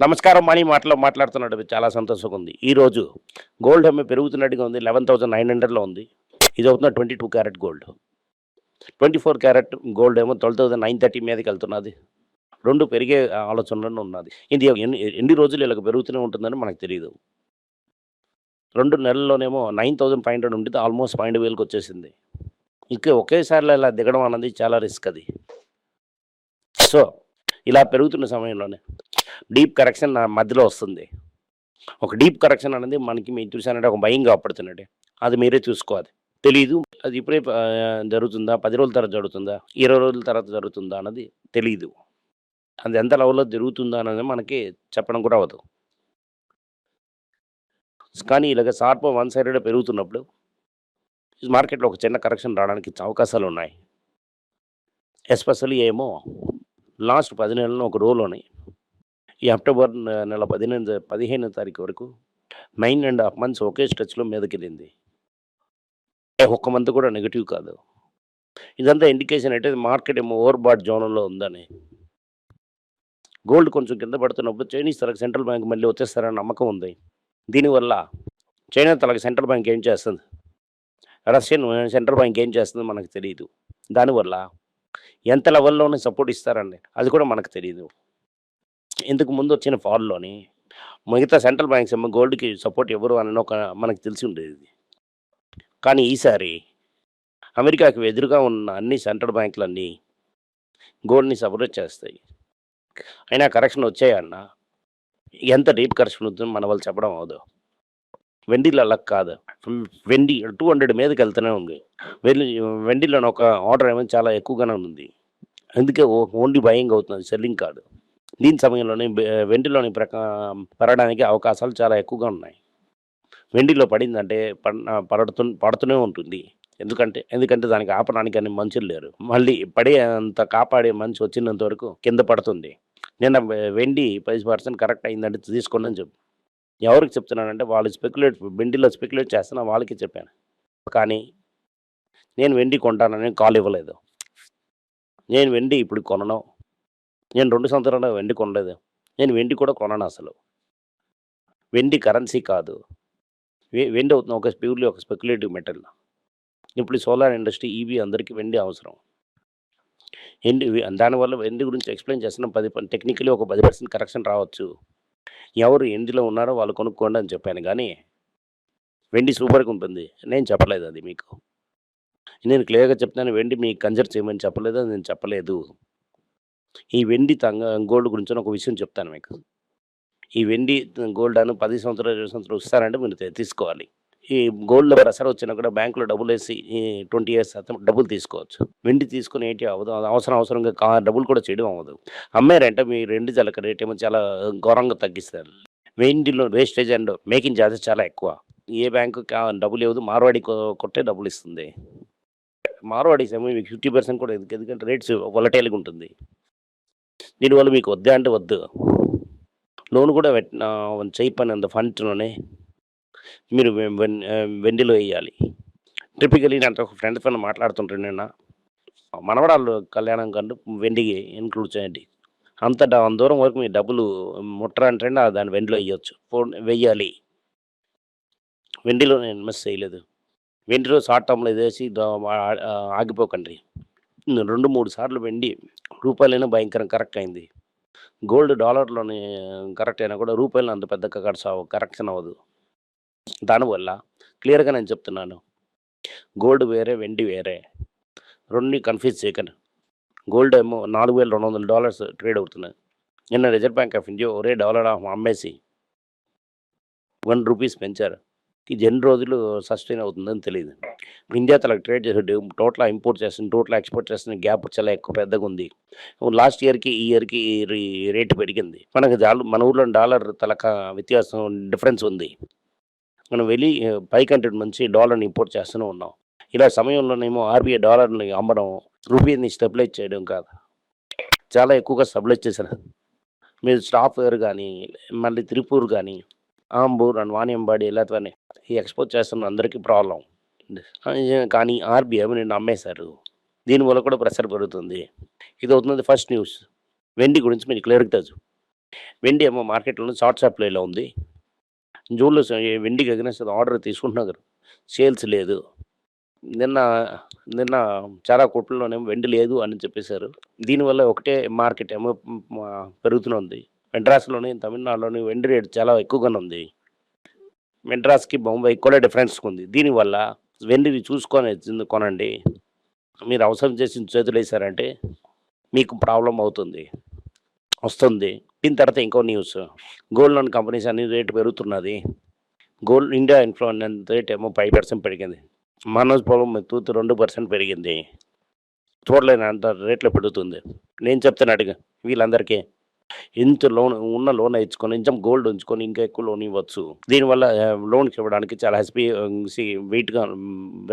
నమస్కారం మనీ మాటలో మాట్లాడుతున్నాడు చాలా సంతోషంగా ఉంది. ఈరోజు గోల్డ్ అమ్మే పెరుగుతున్నట్టుగా ఉంది. లెవెన్ థౌసండ్ నైన్ హండ్రెడ్లో ఉంది. ఇది అవుతున్న twenty two carat gold. Twenty four carat gold ఏమో ట్వెల్వ్ థౌసండ్ నైన్ థర్టీ మీదకి వెళ్తున్నది. రెండు పెరిగే ఆలోచనలో ఉన్నది. ఇది ఎన్ని ఎన్ని రోజులు ఇలాగ పెరుగుతూనే ఉంటుందని మనకు తెలియదు రెండు నెలల్లోనేమో నైన్ థౌసండ్ ఫైవ్ హండ్రెడ్ ఉంటుంది ఆల్మోస్ట్ పన్నెండు వేలకు వచ్చేసింది. ఇంకా ఒకేసారిలో ఇలా దిగడం అన్నది చాలా రిస్క్ అది. సో ఇలా పెరుగుతున్న సమయంలోనే డీప్ కరెక్షన్ నా మధ్యలో వస్తుంది. ఒక డీప్ కరెక్షన్ అనేది మనకి మీరు చూసానంటే ఒక భయం కాపాడుతున్నట్టే అది మీరే చూసుకోవాలి. తెలీదు. అది ఇప్పుడే జరుగుతుందా? పది రోజుల తర్వాత జరుగుతుందా? ఇరవై రోజుల తర్వాత జరుగుతుందా? అన్నది తెలీదు. అది ఎంత లెవెల్లో జరుగుతుందా? అనేది మనకి చెప్పడం కూడా అవ్వదు. కానీ ఇలాగ షార్ప్ వన్ సైడెడ్ పెరుగుతున్నప్పుడు మార్కెట్లో ఒక చిన్న కరెక్షన్ రావడానికి అవకాశాలు ఉన్నాయి ఎస్పెషల్లీ ఏమో లాస్ట్ పది నెలలను ఒక రోలోని ఈ అక్టోబర్ నెల పదిహేను పదిహేను తారీఖు వరకు నైన్ అండ్ హాఫ్ మంత్స్ ఒకే స్ట్రెచ్లో మీదకెళ్ళింది. ఒక్క మంత్ కూడా నెగిటివ్ కాదు. ఇదంతా ఇండికేషన్ అంటే మార్కెట్ ఏమో ఓవర్ బాట్ జోన్లో ఉందని. గోల్డ్ కొంచెం కింద పడుతున్నప్పుడు చైనీస్ తలకు సెంట్రల్ బ్యాంక్ మళ్ళీ వచ్చేస్తారని నమ్మకం ఉంది. దీనివల్ల చైనా తలకు సెంట్రల్ బ్యాంక్ ఏం చేస్తుంది? రష్యన్ సెంట్రల్ బ్యాంక్ ఏం చేస్తుందో మనకు తెలియదు దానివల్ల ఎంత లెవెల్లోనే సపోర్ట్ ఇస్తారండి? అది కూడా మనకు తెలియదు ఇంతకు ముందు వచ్చిన ఫాల్లోని మిగతా సెంట్రల్ బ్యాంక్స్ ఏమో గోల్డ్కి సపోర్ట్ ఎవరు అని ఒక మనకు తెలిసి ఉండేది. కానీ ఈసారి అమెరికాకి ఎదురుగా ఉన్న అన్ని సెంట్రల్ బ్యాంకులన్నీ గోల్డ్ని సపోర్ట్ చేస్తాయి. అయినా కరెక్షన్ వచ్చాయన్న ఎంత డీప్ కరెక్షన్ ఉంటుందో మన వాళ్ళు చెప్పడం అవదు వెండిలో అలా కాదు. వెండి టూ హండ్రెడ్ మీదకి వెళ్తూనే ఉంది. వెళ్ళి వెండిలో ఒక ఆర్డర్ ఏమైనా చాలా ఎక్కువగానే ఉంది. అందుకే ఓ- ఓన్లీ బయింగ్ అవుతుంది సెల్లింగ్ కాదు దీని సమయంలోనే వెండిలోని ప్రకా పెరగడానికి అవకాశాలు చాలా ఎక్కువగా ఉన్నాయి. వెండిలో పడిందంటే పడ పడుతు పడుతూనే ఉంటుంది. ఎందుకంటే ఎందుకంటే దానికి ఆపడానికి అని మనుషులు లేరు. మళ్ళీ పడే అంత కాపాడే మనిషి వచ్చినంత వరకు కింద పడుతుంది. నిన్న వెండి పది పర్సెంట్ కరెక్ట్ అయిందంటే తీసుకోండి అని చెప్పు. ఎవరికి చెప్తున్నానంటే వాళ్ళు స్పెక్యులేట్ వెండిలో స్పెక్యులేట్ చేస్తున్నా వాళ్ళకి చెప్పాను. కానీ నేను వెండి కొంటానని కాల్ ఇవ్వలేదు. నేను వెండి ఇప్పుడు కొనను. నేను రెండు సంవత్సరాలు వెండి కొనలేదు. నేను వెండి కూడా కొనను అసలు. వెండి కరెన్సీ కాదు. వెండి అవుతుంది. ఒక ప్యూర్లీ ఒక స్పెక్యులేటివ్ మెటల్. ఇప్పుడు సోలార్ ఇండస్ట్రీ ఈవీ అందరికీ వెండి అవసరం. వెండి దానివల్ల వెండి గురించి ఎక్స్ప్లెయిన్ చేస్తున్నాం పది టెక్నికలీ ఒక పది పర్సెంట్ కరెక్షన్ రావచ్చు. ఎవరు ఎండిలో ఉన్నారో వాళ్ళు కొనుక్కోండి అని చెప్పాను కానీ వెండి సూపర్గా ఉంటుంది. నేను చెప్పలేదు అది మీకు. నేను క్లియర్గా చెప్తాను వెండి మీకు కన్జర్వ్ చేయమని చెప్పలేదు అని నేను చెప్పలేదు. ఈ వెండి తంగ గోల్డ్ గురించి ఒక విషయం చెప్తాను మీకు. ఈ వెండి గోల్డ్ అని పది సంవత్సరాలు ఇరవై సంవత్సరాలు ఇస్తారంటే మీరు తీసుకోవాలి. ఈ గోల్డ్లో ప్రెషర్ వచ్చినా కూడా బ్యాంకులో డబ్బులు వేసి ట్వంటీ ఇయర్స్ శాతం డబ్బులు తీసుకోవచ్చు. వెండి తీసుకుని ఏంటి అవ్వదు అవసరం అవసరంగా డబ్బులు కూడా చేయడం అవ్వదు. అమ్మారంటే మీ రెండు జలక రేట్ ఏమో చాలా ఘోరంగా తగ్గిస్తారు. వెండిలో వేస్టేజ్ అండ్ మేకింగ్ ఛార్జెస్ చాలా ఎక్కువ. ఏ బ్యాంకు కా- డబ్బులు ఇవ్వదు మార్వాడి కొట్టే డబ్బులు ఇస్తుంది. మార్వాడీస్ ఏమో మీకు ఫిఫ్టీ పర్సెంట్ కూడా ఎందుకు ఎందుకంటే రేట్స్ వొలటైల్గా ఉంటుంది. దీనివల్ల మీకు వద్దే అంటే వద్దు. లోన్ కూడా పెట్టిన చేయపని అంత ఫండ్స్లోనే మీరు వెన్- వెండిలో వేయాలి. టిపికలీ నేను ఒక ఫ్రెండ్ పైన మాట్లాడుతుంటాను నిన్న. మనవడాళ్ళు కళ్యాణం కంటే వెండికి ఇన్క్లూడ్ చేయండి. అంత దూరం వరకు మీ డబ్బులు ముట్టరంటే దాన్ని వెండిలో వేయచ్చు. ఫోన్ వెయ్యాలి వెండిలో నేను మిస్ చేయలేదు. వెండిలో షార్ట్ టర్మ్లో వేసి ఆగిపోకండి. రెండు మూడు సార్లు వెండి రూపాయలైనా భయంకరం కరెక్ట్ అయింది. గోల్డ్ డాలర్లోని కరెక్ట్ అయినా కూడా రూపాయలు అంత పెద్ద కరెక్ట్ కరెక్షన్ అవ్వదు. దానివల్ల క్లియర్గా నేను చెప్తున్నాను. గోల్డ్ వేరే వెండి వేరే. రెండు కన్ఫ్యూజ్ చేయకండి. గోల్డ్ ఏమో నాలుగు వేల రెండు వందల డాలర్స్ ట్రేడ్ అవుతున్నాయి. నిన్న రిజర్వ్ బ్యాంక్ ఆఫ్ ఇండియా ఒరే డాలర్ ఆఫ్ అమ్మేసి వన్ రూపీస్ పెంచారు. ఇది ఎన్ని రోజులు సస్టైన్ అవుతుందని తెలియదు ఇండియా తనకు ట్రేడ్ చేసే టోటల్ ఇంపోర్ట్ చేస్తుంది టోటల్ ఎక్స్పోర్ట్ చేస్తున్న గ్యాప్ చాలా ఎక్కువ పెద్దగా ఉంది. లాస్ట్ ఇయర్కి ఈ ఇయర్కి రేటు పెరిగింది. మనకి మన ఊర్లో డాలర్ తలక వ్యత్యాసం డిఫరెన్స్ ఉంది. మనం వెళ్ళి పై కంట్రీ నుంచి డాలర్ని ఇంపోర్ట్ చేస్తూనే ఉన్నాం. ఇలా సమయంలోనేమో ఆర్బీఐ డాలర్ని అమ్మడం రూపీని స్టెబిలైజ్ చేయడం కాదు. చాలా ఎక్కువగా స్టెబిలైజ్ చేశారు. మీరు స్టాఫ్వేర్ కానీ మళ్ళీ త్రిపూర్ కానీ ఆంబూర్ అండ్ వాణియంబాడి ఇలాంటివన్నీ ఈ ఎక్స్పోర్ట్ చేస్తున్న అందరికీ ప్రాబ్లం కానీ ఆర్బీఐ నిన్ను అమ్మేశారు దీనివల్ల కూడా ప్రెషర్ పెరుగుతుంది ఇది అవుతుంది ఫస్ట్ న్యూస్ వెండి గురించి మీకు క్లియర్గా తెలుసు వెండి ఏమో మార్కెట్‌లో షార్ట్ సప్లైలో ఉంది. జూన్లో వెండికి అగైనెస్ట్ ఆర్డర్ తీసుకుంటున్నారు. సేల్స్ లేదు. నిన్న నిన్న చాలా కోట్లలోనేమో వెండి లేదు అని చెప్పేసారు. దీనివల్ల ఒకటే మార్కెట్ ఏమో పెరుగుతుంది మెడ్రాస్‌లోని, తమిళనాడులోని వెండి రేట్ చాలా ఎక్కువగానే ఉంది. మెడ్రాస్‌కి, బొంబాయి కూడా డిఫరెన్స్ ఉంది. దీనివల్ల వెండిని చూసుకొని కొనండి. మీరు అవసరం చేసి చేతులేసారంటే మీకు ప్రాబ్లమ్ అవుతుంది. వస్తుంది. దీని తర్వాత ఇంకో న్యూస్. గోల్డ్ లోన్ కంపెనీస్ అన్ని రేటు పెరుగుతున్నది. గోల్డ్ ఇండియా ఇన్‌ఫ్లోన్ రేట్ ఏమో ఫైవ్ పర్సెంట్ పెరిగింది. మనోజ్ పొలం తూతు రెండు పర్సెంట్ పెరిగింది. చూడలేనంత రేట్‌లో పెరుగుతుంది. నేను చెప్తున్నట్టుగా వీళ్ళందరికీ ఇంత లోన్ ఉన్న లోన్ ఇచ్చుకొని ఇంచం గోల్డ్ ఉంచుకొని ఇంకా ఎక్కువ లోన్ ఇవ్వచ్చు. దీనివల్ల లోన్‌కి ఇవ్వడానికి చాలా హెస్పీ సి వెయిట్‌గా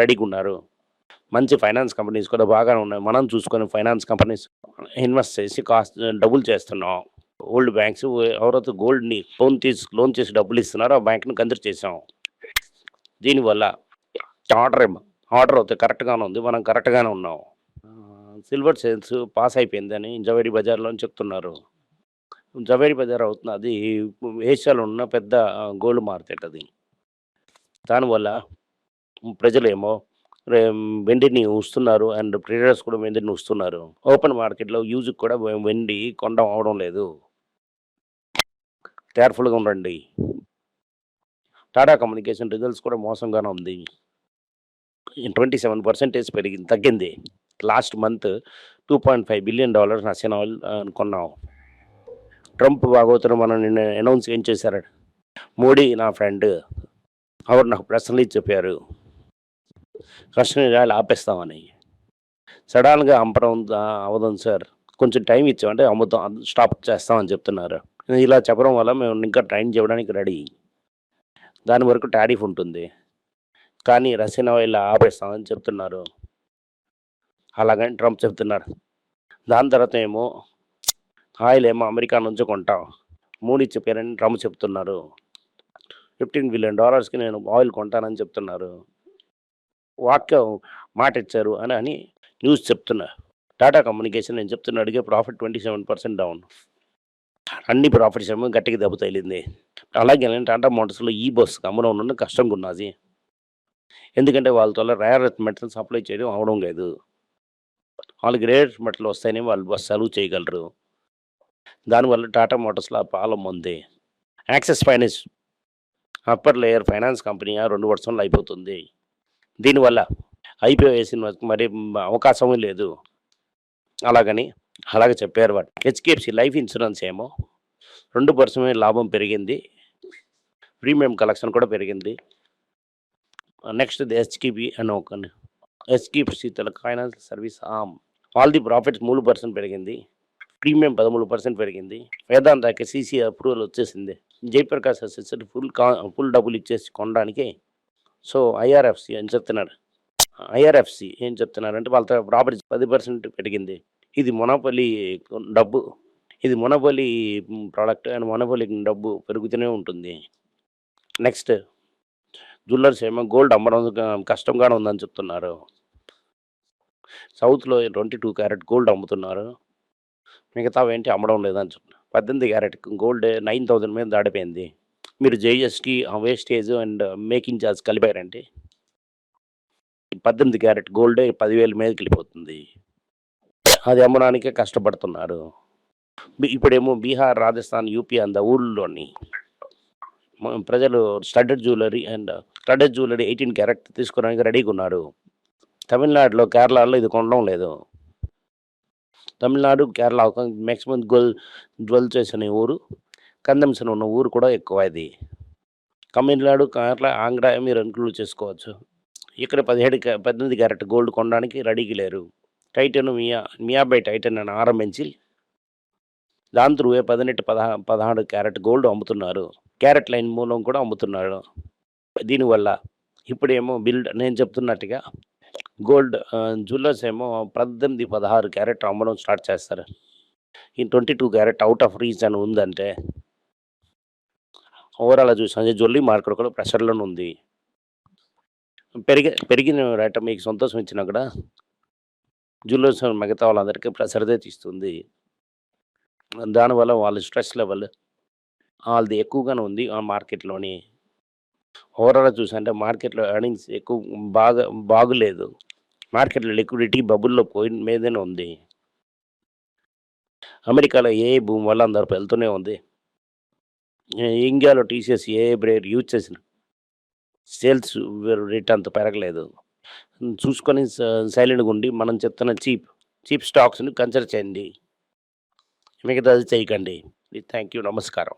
రెడీగా ఉన్నారు. మంచి ఫైనాన్స్ కంపెనీస్ కూడా బాగానే ఉన్నాయి. మనం చూసుకొని ఫైనాన్స్ కంపెనీస్ ఇన్వెస్ట్ చేసి కాస్ట్ డబుల్ చేస్తున్నాం. ఓల్డ్ బ్యాంక్స్ ఎవరైతే గోల్డ్‌ని లోన్ తీసి లోన్ చేసి డబ్బులు ఇస్తున్నారో ఆ బ్యాంక్‌ని కన్సిడర్ చేసాం. దీనివల్ల ఆర్డర్ ఆర్డర్ అయితే కరెక్ట్‌గానే ఉంది. మనం కరెక్ట్‌గానే ఉన్నాం. సిల్వర్ సేల్స్ పాస్ అయిపోయిందని జవేరి బజార్‌లో చెప్తున్నారు. జవేరి బజార్ అవుతుంది. అది ఏషియాలో ఉన్న పెద్ద గోల్డ్ మార్కెట్ అది. దానివల్ల ప్రజలేమో వెండిని ఉస్తున్నారు అండ్ ట్రేడర్స్ కూడా వెండిని ఉస్తున్నారు ఓపెన్ మార్కెట్‌లో యూజ్‌కి కూడా వెండి కొండ అవ్వడం లేదు. కేర్‌ఫుల్‌గా ఉండండి. టాటా కమ్యూనికేషన్ రిజల్ట్స్ కూడా మోసంగానే ఉంది. 27% పెరిగింది తగ్గింది. Last month $2.5 billion dollars Russian oil కొన్నాం. ట్రంప్ భాగవతులు మనం నిన్న అనౌన్స్ ఏం చేశారట మోడీ నా ఫ్రెండ్. ఆవిడ నాకు పర్సనల్లీ చెప్పారు. రష్యన్ గాలి ఆపేస్తామని. సడన్‌గా అంపడం ఆహ్, అవ్వదు సార్. కొంచెం టైం ఇచ్చామంటే అమ్ముతాం స్టాప్ చేస్తామని చెప్తున్నారు. ఇలా చెప్పడం వల్ల మేము ఇంకా ట్రైన్ చేయడానికి రెడీ. దాని వరకు టారిఫ్ ఉంటుంది. కానీ రసీనా ఇలా ఆపేస్తామని చెప్తున్నారు. అలాగని ట్రంప్ చెప్తున్నారు. దాని తర్వాత ఏమో ఆయిల్ ఏమో అమెరికా నుంచి కొంటాం. మూడు చెప్పారని ట్రంప్ చెప్తున్నారు. 15 బిలియన్ డాలర్స్‌కి నేను ఆయిల్ కొంటానని చెప్తున్నారు. వాక్యం మాట ఇచ్చారు అని అని న్యూస్ చెప్తున్నా టాటా కమ్యూనికేషన్ నేను చెప్తున్నా అడిగే ప్రాఫిట్ 27% డౌన్. అన్ని ప్రాఫిట్స్ ఏమో గట్టిగా దెబ్బ తగిలింది. అలాగే టాటా మోటార్స్‌లో ఈ బస్సు అమ్మడం ఉన్న కష్టంగా ఉన్నది. ఎందుకంటే వాళ్ళతో రేర్ ఎర్త్ మెటల్ సప్లై చేయడం అవ్వడం లేదు. వాళ్ళకి రేర్ మెటల్ వస్తేనే వాళ్ళు బస్సు సెలవు చేయగలరు. దానివల్ల టాటా మోటార్స్‌లో ఆ ఉంది. Axis finance upper layer finance company రెండు వర్షంలో అయిపోతుంది. దీనివల్ల ఐపీఓ మరి అవకాశం లేదు. అలాగని అలాగే చెప్పారు వాళ్ళు. హెచ్కేఎఫ్సి లైఫ్ ఇన్సూరెన్స్ ఏమో రెండు పర్సెంట్ లాభం పెరిగింది. ప్రీమియం కలెక్షన్ కూడా పెరిగింది. నెక్స్ట్ ది హెచ్‌కిబి అని ఒక HDFC Telangana finance service all the profits మూడు పర్సెంట్ పెరిగింది. ప్రీమియం 13% పెరిగింది. వేదాంతకి సీసీ అప్రూవల్ వచ్చేసింది. జయప్రకాష్ అసెట్స్ ఫుల్ కా ఫుల్ డబ్బులు ఇచ్చేసి కొనడానికి సో ఐఆర్ఎఫ్‌సి అని చెప్తున్నారు. ఐఆర్ఎఫ్‌సి ఏం చెప్తున్నారంటే వాళ్ళ ప్రాపర్టీ పది పర్సెంట్ పెరిగింది. ఇది మొనపల్లి డబ్బు. ఇది మొనపల్లి ప్రోడక్ట్ అండ్ మొనపల్లి డబ్బు పెరుగుతూనే ఉంటుంది. నెక్స్ట్ జ్యువెలర్స్ ఏమో గోల్డ్ అమ్మడం కష్టంగానే ఉందని చెప్తున్నారు. సౌత్‌లో 22 క్యారెట్ గోల్డ్ అమ్ముతున్నారు. మిగతావేంటి అమ్మడం లేదని చెప్పిన పద్దెనిమిది క్యారెట్ గోల్డ్ 9000 మీద దాడిపోయింది మీరు GST, wastage and making charge కలిపారంటే 18 carat gold పదివేల మీదకి వెళ్ళిపోతుంది అది అమ్మడానికే కష్టపడుతున్నారు. ఇప్పుడేమో బీహార్, రాజస్థాన్, యూపీ అంద ఊళ్ళోని ప్రజలు studded jewellery and studded jewellery 18 carat తీసుకోవడానికి రెడీగా ఉన్నారు. తమిళనాడులో, కేరళలో ఇది కొనడం లేదు. తమిళనాడు, కేరళ ఒక మ్యాక్సిమం గొల్ జ్యువెల్ చేసిన ఊరు. కన్జంప్షన్ ఉన్న ఊరు కూడా ఎక్కువ ఇది. తమిళనాడు, కేరళ, ఆంధ్ర మీరు ఇంక్లూడ్ చేసుకోవచ్చు. ఇక్కడ 17 క్యా 18 క్యారెట్ గోల్డ్ కొనడానికి రెడీకి లేరు. Titan Mia Mia by Titan అని ఆరంభించి దాని త్రూవే 18 పదహా 16 క్యారెట్ గోల్డ్ అమ్ముతున్నారు. క్యారెట్ లైన్ మూలం కూడా అమ్ముతున్నారు. దీనివల్ల ఇప్పుడేమో బిల్డ్ నేను చెప్తున్నట్టుగా గోల్డ్ జ్యువెలర్స్ ఏమో 18, 16 క్యారెట్ అమ్మడం స్టార్ట్ చేస్తారు. ఈ 22 క్యారెట్ అవుట్ ఆఫ్ రీచ్ అని ఉందంటే ఓవరాల్ చూసినా జ్యువెలరీ మార్కెట్ కూడా ప్రెషర్‌లోనే ఉంది. పెరిగి పెరిగిన రేట మీకు సంతోషం ఇచ్చినా కూడా జ్యువెలర్స్ మిగతా వాళ్ళందరికీ ప్రెషర్దే తీస్తుంది. దానివల్ల వాళ్ళ స్ట్రెస్ లెవెల్ వాళ్ళది ఎక్కువగానే ఉంది ఆ మార్కెట్లోని చూసా చూసంటే మార్కెట్లో ఎర్నింగ్స్ ఎక్కువ బాగా బాగులేదు మార్కెట్లో లిక్విడిటీ బబుల్లో పోయి మీదనే ఉంది. అమెరికాలో ఏ భూమి వల్ల అందరు వెళ్తూనే ఉంది. ఇండియాలో టీసీఎస్ ఏ బ్రేడ్ యూజ్ చేసిన సేల్స్ రేట్ అంత పెరగలేదు. చూసుకొని సైలెంట్గా ఉండి మనం చెప్తున్న చీప్ చీప్ స్టాక్స్ని కన్సిడర్ చేయండి. మిగతాది చేయకండి. Thank you. నమస్కారం.